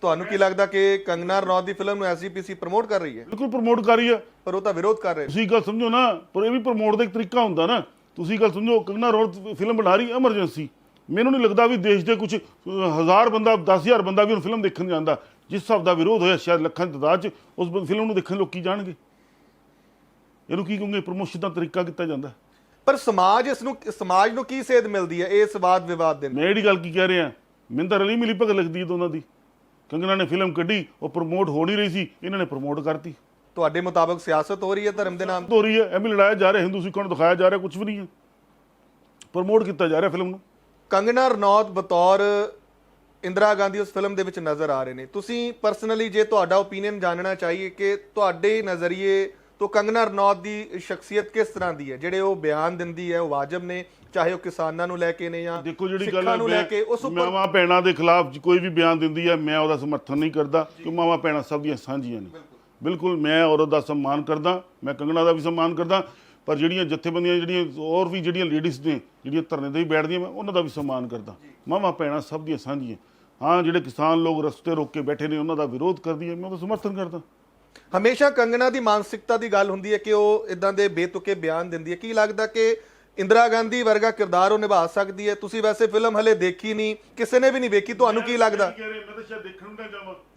ਤੁਹਾਨੂੰ ਕੀ ਲੱਗਦਾ ਕਿ ਕੰਗਨਾ ਰਣੌਤ ਦੀ ਫਿਲਮ ਨੂੰ ਐਸਜੀਪੀਸੀ ਪ੍ਰਮੋਟ ਕਰ ਰਹੀ ਹੈ? ਬਿਲਕੁਲ ਪ੍ਰਮੋਟ ਕਰ ਰਹੀ ਹੈ। ਪਰ ਉਹ ਤਾਂ ਵਿਰੋਧ ਕਰ ਰਹੇ ਤੁਸੀਂ ਗੱਲ ਸਮਝੋ ਨਾ ਪਰ ਇਹ ਵੀ ਪ੍ਰਮੋਟ ਦਾ ਇੱਕ ਤਰੀਕਾ ਹੁੰਦਾ ਨਾ। ਤੁਸੀਂ ਗੱਲ ਸਮਝੋ ਕੰਗਨਾ ਰੋਡ ਫਿਲਮ ਬਣਾ ਰਹੀ ਐਮਰਜੈਂਸੀ। ਮੈਨੂੰ ਨਹੀਂ ਲੱਗਦਾ ਵੀ ਦੇਸ਼ ਦੇ ਕੁਝ ਹਜ਼ਾਰ ਬੰਦਾ 10000 ਬੰਦਾ ਵੀ ਉਹ ਫਿਲਮ ਦੇਖਣ ਜਾਂਦਾ। ਜਿਸ ਹਿਸਾਬ ਦਾ ਵਿਰੋਧ ਹੋਇਆ ਸ਼ਾਇਦ ਲੱਖਾਂ ਦੀ ਤਾਦਾਦ 'ਚ ਉਸ ਫਿਲਮ ਨੂੰ ਦੇਖਣ ਲੋਕੀ ਜਾਣਗੇ। ਇਹਨੂੰ ਕੀ ਕਹੋਗੇ? ਪ੍ਰਮੋਸ਼ਨ ਦਾ ਤਰੀਕਾ ਕੀਤਾ ਜਾਂਦਾ। ਪਰ ਸਮਾਜ ਇਸ ਨੂੰ ਸਮਾਜ ਨੂੰ ਕੀ ਸੇਧ ਮਿਲਦੀ ਹੈ? ਇਸ ਵਾਦ ਵਿਵਾਦ ਦੇ ਨਾਲ। ਮੈਂ ਇਹਦੀ ਗੱਲ ਕੀ ਕਹਿ ਰਿਹਾ ਤਾਂ ਰਲੀ ਮਿਲੀ ਭਗਤ ਲੱਗਦੀ ਹੈ ਦੋਨਾਂ ਦੀ। ਕੰਗਨਾ ਨੇ ਫਿਲਮ ਕੱਢੀ ਉਹ ਪ੍ਰਮੋਟ ਹੋ ਨਹੀਂ ਰਹੀ ਸੀ ਇਹਨਾਂ ਨੇ ਪ੍ਰਮੋਟ ਕਰਤੀ। ਤੁਹਾਡੇ ਮੁਤਾਬਕ ਸਿਆਸਤ ਹੋ ਰਹੀ ਹੈ ਧਰਮ ਦੇ ਨਾਮ ਤੇ? ਹੋ ਰਹੀ ਹੈ ਐਵੇਂ ਲੜਾਇਆ ਜਾ ਰਿਹਾ ਹਿੰਦੂ ਸਿੱਖਾਂ ਨੂੰ ਦਿਖਾਇਆ ਜਾ ਰਿਹਾ ਕੁਝ ਵੀ ਨਹੀਂ ਹੈ। ਪ੍ਰਮੋਟ ਕੀਤਾ ਜਾ ਰਿਹਾ ਫਿਲਮ ਨੂੰ। ਕੰਗਨਾ ਰਣੌਤ ਬਤੌਰ ਇੰਦਰਾ ਗਾਂਧੀ ਉਸ ਫਿਲਮ ਦੇ ਵਿੱਚ ਨਜ਼ਰ ਆ ਰਹੇ ਨੇ। ਤੁਸੀਂ ਪਰਸਨਲੀ ਜੇ ਤੁਹਾਡਾ ਓਪੀਨੀਅਨ ਜਾਣਨਾ ਚਾਹੀਏ ਕਿ ਤੁਹਾਡੇ ਨਜ਼ਰੀਏ ਤੋਂ ਕੰਗਨਾ ਰਣੌਤ ਦੀ ਸ਼ਖਸੀਅਤ ਕਿਸ ਤਰ੍ਹਾਂ ਦੀ ਹੈ? ਜਿਹੜੇ ਉਹ ਬਿਆਨ ਦਿੰਦੀ ਹੈ ਉਹ ਵਾਜਬ ਨੇ ਚਾਹੇ ਉਹ ਕਿਸਾਨਾਂ ਨੂੰ ਲੈ ਕੇ ਨੇ ਜਾਂ ਦੇਖੋ ਜਿਹੜੀ ਗੱਲ ਨੂੰ ਲੈ ਕੇ ਉਸ ਉੱਪਰ ਮਾਵਾ ਪੈਣਾ ਦੇ ਖਿਲਾਫ ਕੋਈ ਵੀ ਬਿਆਨ ਦਿੰਦੀ ਹੈ ਮੈਂ ਉਹਦਾ ਸਮਰਥਨ ਨਹੀਂ ਕਰਦਾ ਕਿ ਮਾਵਾ ਪੈਣਾ ਸਭ ਦੀਆਂ ਸਾਂਝੀਆਂ ਨੇ। ਬਿਲਕੁਲ। ਮੈਂ ਔਰਤ ਦਾ ਸਨਮਾਨ ਕਰਦਾ ਮੈਂ ਕੰਗਣਾ ਦਾ ਵੀ ਸਨਮਾਨ ਕਰਦਾ ਪਰ ਜਿਹੜੀਆਂ ਜਥੇਬੰਦੀਆਂ ਜਿਹੜੀਆਂ ਹੋਰ ਵੀ ਜਿਹੜੀਆਂ ਲੇਡੀਜ਼ ਨੇ ਜਿਹੜੀਆਂ ਧਰਨੇ ਤੇ ਵੀ ਬੈਠਦੀਆਂ ਮੈਂ ਉਹਨਾਂ ਦਾ ਵੀ ਸਨਮਾਨ ਕਰਦਾ। ਮਾਵਾ ਪੈਣਾ ਸਭ ਦੀਆਂ ਸਾਂਝੀਆਂ। ਹਾਂ ਜਿਹੜੇ ਕਿਸਾਨ ਲੋਕ ਰਸਤੇ ਰੋਕ ਕੇ ਬੈਠੇ ਨੇ ਉਹਨਾਂ ਦਾ ਵਿਰੋਧ ਕਰਦੀ ਹੈ ਮੈਂ ਉਹਦਾ ਸਮਰਥਨ ਕਰਦਾ। ਹਮੇਸ਼ਾ ਕੰਗਣਾ ਦੀ ਮਾਨਸਿਕਤਾ ਦੀ ਗੱਲ ਹੁੰਦੀ ਹੈ ਕਿ ਉਹ ਇਦਾਂ ਦੇ ਬੇਤੁਕੇ ਬਿਆਨ ਦਿੰਦੀ ਹੈ। ਕੀ ਲੱਗਦਾ ਕਿ ਇੰਦਰਾ ਗਾਂਧੀ ਵਰਗਾ ਕਿਰਦਾਰ ਉਹ ਨਿਭਾ ਸਕਦੀ ਹੈ? ਤੁਸੀਂ ਵੈਸੇ ਫਿਲਮ ਹਲੇ ਦੇਖੀ ਨਹੀਂ, ਕਿਸੇ ਨੇ ਵੀ ਨਹੀਂ ਵੇਖੀ। ਤੁਹਾਨੂੰ ਕੀ ਲੱਗਦਾ? ਮੈਂ ਤਾਂ ਸ਼ਾਇਦ ਦੇਖਣ ਨੂੰ ਨਾ ਜਾਵਾਂ।